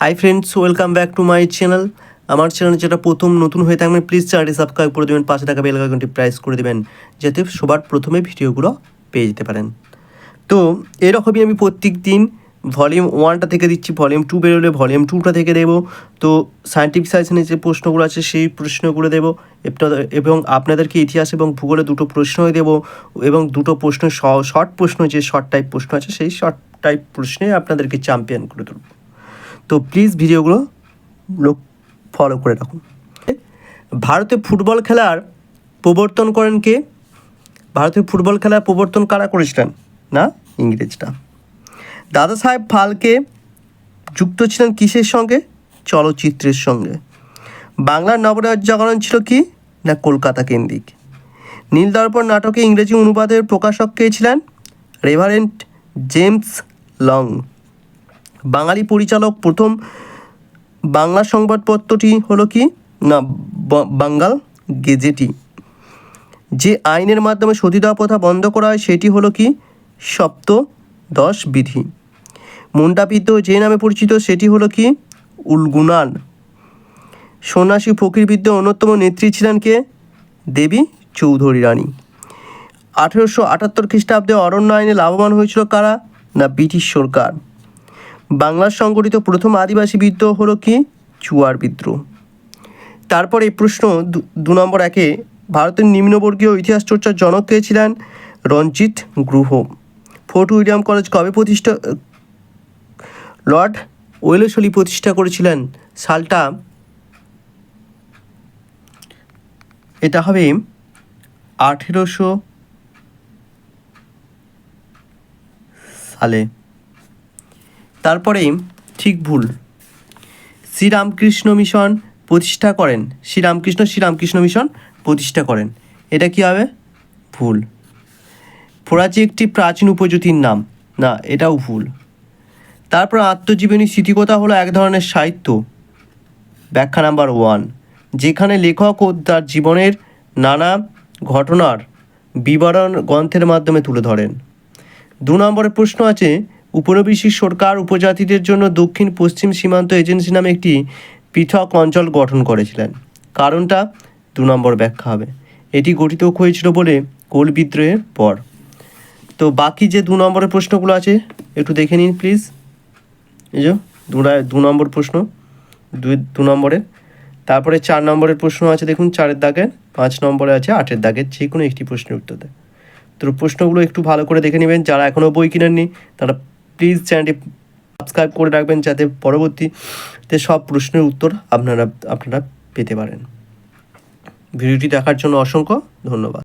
Hi friends welcome back to my channel আমার channel যেটা প্রথম নতুন হয়ে থাকবেন প্লিজ চ্যানেলটি সাবস্ক্রাইব করে দেবেন, পাশে টাকা বেল আইকনটি প্রেস করে দেবেন, যাতে সবার প্রথমে ভিডিওগুলো পেয়ে যেতে পারেন। তো, এরকমই আমি প্রত্যেক দিন ভলিউম ওয়ানটা থেকে দিচ্ছি ভলিউম টু বেরোলে ভলিউম টুটা থেকে দেবো। তো সায়েন্টিফিক সাইন্সের যে প্রশ্নগুলো আছে, সেই প্রশ্নগুলো দেবো। এবং আপনাদেরকে ইতিহাস এবং ভূগোলে দুটো প্রশ্নই দেবো, এবং দুটো প্রশ্ন শর্ট প্রশ্ন, যে শর্ট টাইপ প্রশ্ন আছে, সেই শর্ট টাইপ প্রশ্নে আপনাদেরকে চ্যাম্পিয়ন করে তুলব। তো প্লিজ ভিডিওগুলো ফলো করে রাখুন। ভারতে ফুটবল খেলার প্রবর্তন করেন কে? ভারতীয় ফুটবল খেলার প্রবর্তন কারা করেছিলেন? না, ইংরেজরা। দাদা সাহেব ফালকে যুক্ত ছিলেন কিসের সঙ্গে? চলচ্চিত্রের সঙ্গে। বাংলার নবরাজ জাগরণ ছিল কি? না কলকাতা কেন্দ্রিক? নীল দর্পণ নাটকে ইংরেজি অনুবাদের প্রকাশক কে ছিলেন? Reverend James long. বাঙালি পরিচালক প্রথম বাংলা সংবাদপত্রটি হলো কি? না বাঙ্গাল গেজেটি যে আইনের মাধ্যমে সতীদাহ প্রথা বন্ধ করা হয়, সেটি হলো কি? সপ্ত দশ বিধি। মুন্ডাপিদ্ধ যে নামে পরিচিত, সেটি হলো কি? উলগুনান। সন্ন্যাসী ফকিরবিদ্যা অন্যতম নেত্রী ছিলেন কে? দেবী চৌধুরী রানী। আঠেরোশো আটাত্তর খ্রিস্টাব্দে অরণ্য আইনে লাভবান হয়েছিল কারা? না, ব্রিটিশ সরকার। বাংলার সংগঠিত প্রথম আদিবাসী বিদ্রোহ হলো কি? চুয়ার বিদ্রোহ। তারপর এই প্রশ্ন দু- নম্বর একে ভারতের নিম্নবর্গীয় ইতিহাস চর্চার জনক কে ছিলেন? Ranjit Guha Fort William college কবে প্রতিষ্ঠা, লর্ড ওয়েলেসলি প্রতিষ্ঠা করেছিলেন? সালটা এটা হবে আঠেরোশো সালে। তারপরে ঠিক ভুল। শ্রীরামকৃষ্ণ মিশন প্রতিষ্ঠা করেন। শ্রীরামকৃষ্ণ শ্রীরামকৃষ্ণ মিশন প্রতিষ্ঠা করেন। এটা কি হবে? ভুল। ফরাজি একটি প্রাচীন উপজাতির নাম। না, এটাও ভুল। তারপর আত্মজীবনী স্মৃতিকথা হলো এক ধরনের সাহিত্য। ব্যাখ্যা নাম্বার ওয়ান। যেখানে লেখক ও তার জীবনের নানা ঘটনার বিবরণ গ্রন্থের মাধ্যমে তুলে ধরেন। দু নম্বরের প্রশ্ন আছে উপনিবেশিক সরকার উপজাতিদের জন্য দক্ষিণ পশ্চিম সীমান্ত এজেন্সি নামে একটি পৃথক অঞ্চল গঠন করেছিলেন। কারণটা দু নম্বর ব্যাখ্যা হবে। এটি গঠিত হয়েছিল বলে কোল বিদ্রোহের পর। তো বাকি যে দু নম্বরের প্রশ্নগুলো আছে, একটু দেখে নিন প্লিজ। এই যে দু নম্বর প্রশ্ন, দুই, দু নম্বরের। তারপরে চার নম্বরের প্রশ্ন আছে, দেখুন, চারের দাগের, পাঁচ নম্বরে আছে, আটের দাগের, যে কোনো একটি প্রশ্নের উত্তর দেয়। তো প্রশ্নগুলো একটু ভালো করে দেখে নেবেন। যারা এখনও বই কিনেননি, তারা প্লিজ চ্যানেলটি সাবস্ক্রাইব করে রাখবেন যাতে পরবর্তীতে সব প্রশ্নের উত্তর আপনারা আপনারা পেতে পারেন। ভিডিওটি দেখার জন্য অসংখ্য ধন্যবাদ।